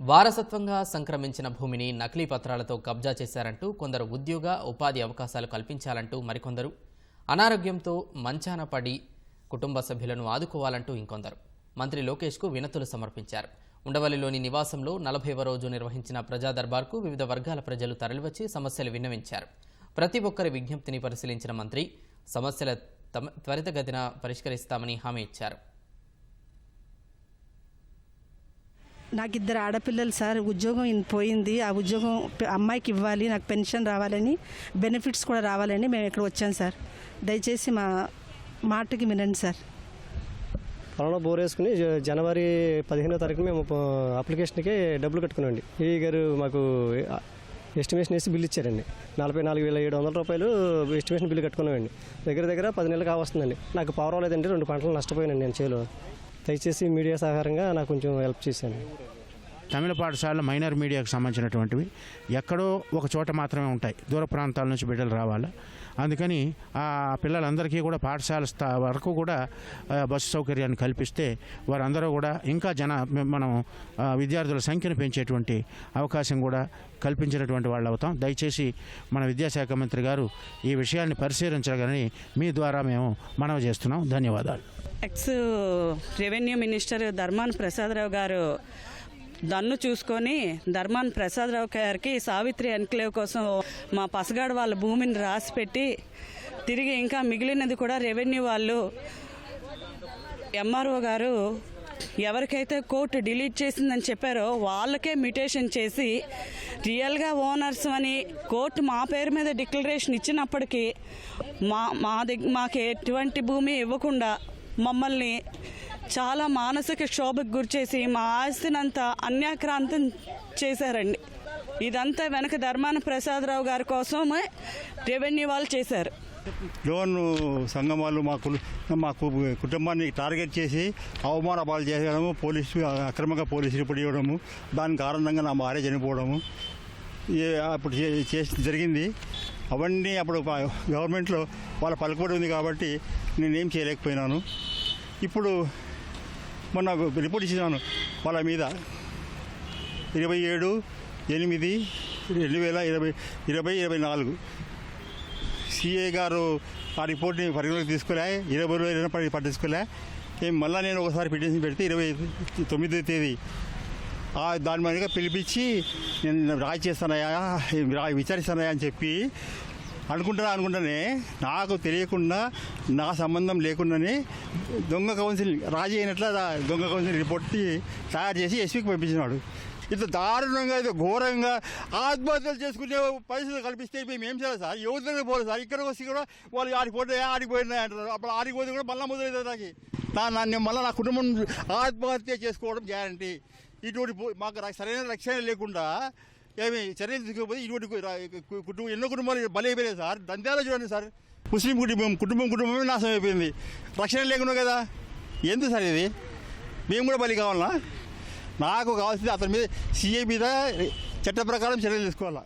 వారసత్వంగా సంక్రమించిన భూమిని నకిలీ పత్రాలతో కబ్జా చేశారంటూ కొందరు ఉద్యోగ ఉపాధి అవకాశాలు కల్పించాలంటూ మరికొందరు. అనారోగ్యంతో మంచాన పడి కుటుంబ సభ్యులను ఆదుకోవాలంటూ ఇంకొందరు. మంత్రి లోకేష్కు వినతులు సమర్పించారు. ఉండవల్లిలోని నివాసంలో నలభైవ రోజు నిర్వహించిన ప్రజా దర్బార్కు వివిధ వర్గాల ప్రజలు తరలివచ్చి సమస్యలు విన్నవించారు. ప్రతి ఒక్కరి విజ్ఞప్తిని పరిశీలించిన మంత్రి సమస్యల తమ- త్వరితగతిన పరిష్కరిస్తామని హామీ ఇచ్చారు. నాకు ఇద్దరు ఆడపిల్లలు సార్ ఉద్యోగం పోయింది. ఆ ఉద్యోగం అమ్మాయికి ఇవ్వాలి నాకు పెన్షన్ రావాలని బెనిఫిట్స్ కూడా రావాలని మేము ఇక్కడ వచ్చాం సార్. దయచేసి మా మాటకి వినండి సార్. పొలంలో బోర్ వేసుకుని జనవరి పదిహేనో తారీఖున మేము అప్లికేషన్కి డబ్బులు కట్టుకున్నాండి ఈ గారు మాకు ఎస్టిమేషన్ వేసి బిల్ ఇచ్చారండి. నలభై నాలుగు వేల ఏడు వందల రూపాయలు ఎస్టిమేషన్ బిల్లు కట్టుకున్నామండి. దగ్గర దగ్గర పది నెలలు కావస్తుందండి నాకు పవర్ అవ్వలేదండి రెండు పంటలు నష్టపోయానండి నేను చేలో. దయచేసి మీడియా సహకారంగా నాకు కొంచెం హెల్ప్ చేశాను తమిళ పాఠశాల మైనర్ మీడియాకు సంబంధించినటువంటివి ఎక్కడో ఒక చోట మాత్రమే ఉంటాయి. దూర ప్రాంతాల నుంచి బిడ్డలు రావాలి? అందుకని ఆ పిల్లలందరికీ కూడా పాఠశాల స్థా వరకు కూడా బస్సు సౌకర్యాన్ని కల్పిస్తే వారందరూ కూడా ఇంకా జన మనం విద్యార్థుల సంఖ్యను పెంచేటువంటి అవకాశం కూడా కల్పించినటువంటి వాళ్ళు అవుతాం. దయచేసి మన విద్యాశాఖ మంత్రి గారు ఈ విషయాన్ని పరిశీలించగలని మీ ద్వారా మేము మనవి చేస్తున్నాం. ధన్యవాదాలు. Ex revenue minister Dharmana Prasada Rao గారు దన్ను చూసుకొని ధర్మాన్ ప్రసాదరావు గారికి సావిత్రి ఎన్క్లేవ్ కోసం మా పసగాడు వాళ్ళ భూమిని రాసిపెట్టి తిరిగి ఇంకా మిగిలినది కూడా రెవెన్యూ వాళ్ళు ఎంఆర్ఓ గారు ఎవరికైతే కోర్టు డిలీట్ చేసిందని చెప్పారో వాళ్ళకే మ్యూటేషన్ చేసి రియల్గా ఓనర్స్ అని కోర్టు మా పేరు మీద డిక్లరేషన్ ఇచ్చినప్పటికీ మా మా దగ్గర మాకు ఎటువంటి భూమి ఇవ్వకుండా మమ్మల్ని చాలా మానసిక క్షోభకు గురిచేసి మా ఆస్తినంతా అన్యాక్రాంతం చేశారండి. ఇదంతా వెనక ధర్మాన ప్రసాదరావు గారి కోసమే రెవెన్యూ వాళ్ళు చేశారు. లోన్ సంఘం వాళ్ళు మాకు మాకు కుటుంబాన్ని టార్గెట్ చేసి అవమాన పాలు చేయడము పోలీసు అక్రమంగా పోలీసు రిపోర్ట్ ఇవ్వడము దాని కారణంగా నా భార్య చనిపోవడము అప్పుడు చే- చేసి జరిగింది. అవన్నీ అప్పుడు గవర్నమెంట్లో వాళ్ళ పలుకుబడి ఉంది కాబట్టి నేనేం చేయలేకపోయినాను. ఇప్పుడు మొన్న రిపోర్ట్ ఇచ్చినాను వాళ్ళ మీద. ఇరవై ఏడు ఎనిమిది రెండు వేల ఇరవై ఇరవై ఇరవై నాలుగు. సిఏ గారు ఆ రిపోర్ట్ని పరిగణలోకి తీసుకోలే ఇరవై రోజులు పట్టించుకోలే. ఏం మళ్ళీ నేను ఒకసారి పిటిషన్ పెడితే ఇరవై తొమ్మిదో తేదీ. దాని మీద పిలిపించి నేను రాయి చేస్తానయా రాయి విచారిస్తానయా అని చెప్పి అనుకుంటున్నా అనుకుంటానే నాకు తెలియకుండా నా సంబంధం లేకుండానే దొంగ కౌన్సిల్ రాజీ అయినట్ల దొంగ కౌన్సిల్ రిపోర్ట్ తయారు చేసి ఎస్పీకి పంపించినాడు. ఇంత దారుణంగా ఇది ఘోరంగా ఆత్మహత్యలు చేసుకునే పరిస్థితులు కల్పిస్తే మేము ఏం చేయాలి సార్? ఎవరి పోలేదు సార్? ఇక్కడ వస్తే కూడా వాళ్ళు ఆడిపోతే ఆడిపోయినా అంటారు అప్పుడు ఆడిపోతే కూడా మళ్ళీ మొదలవుతుంది నాకు. నా నన్ను మళ్ళీ నా కుటుంబం ఆత్మహత్య చేసుకోవడం గ్యారంటీ. ఇటువంటి పో- మాకు సరైన రక్షణ లేకుండా ఏమి చర్యలు తీసుకోకపోతే ఇటువంటి కుటుంబం ఎన్నో కుటుంబాలు బలైపోయినాయి సార్. దంతాలో చూడండి సార్. ముస్లిం కుటుంబం కుటుంబం కుటుంబమే నాశనం అయిపోయింది. రక్షణ లేకుండా కదా? ఎందుకు సార్ ఇది? మేము కూడా బలి కావాలా? నాకు కావాల్సింది అతని మీద సీఏ మీద చట్ట ప్రకారం చర్యలు తీసుకోవాలా?